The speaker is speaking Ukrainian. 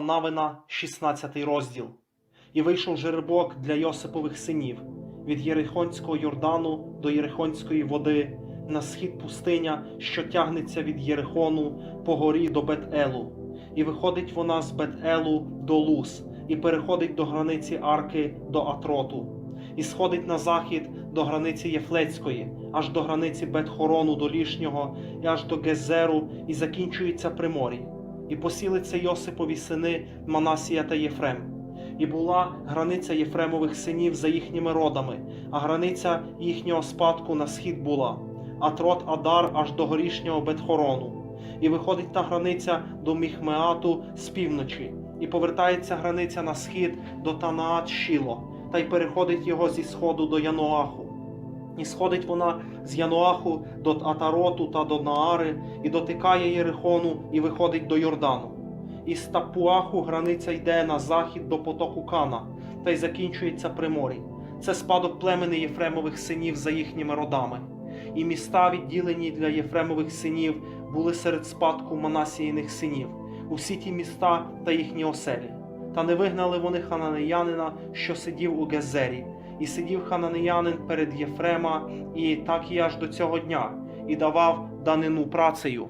Навина, 16 розділ. І вийшов жеребок для Йосипових синів від Єрихонського Йордану до Єрихонської води, на схід пустиня, що тягнеться від Єрихону по горі до Бет-Елу. І виходить вона з Бет-Елу до Лус, і переходить до границі Арки до Атроту, і сходить на захід до границі Єфлецької, аж до границі Бет-Хорону до Лішнього, і аж до Гезеру, і закінчується при морі і посілиться Йосипові сини Манасія та Єфрем. І була границя Єфремових синів за їхніми родами, а границя їхнього спадку на схід була, а трот Адар аж до горішнього Бетхорону. І виходить та границя до Міхмеату з півночі, і повертається границя на схід до Танаат Шіло, та й переходить його зі сходу до Януаху. І сходить вона з Януаху до Атароту та до Наари, і дотикає Єрихону, і виходить до Йордану. І з Тапуаху границя йде на захід до потоку Кана, та й закінчується при морі. Це спадок племени Єфремових синів за їхніми родами. І міста, відділені для Єфремових синів, були серед спадку Манасіїних синів, усі ті міста та їхні оселі. Та не вигнали вони хананеянина, що сидів у Гезері, і сидів хананеянин перед Єфрема, і так і аж до цього дня, і давав данину працею.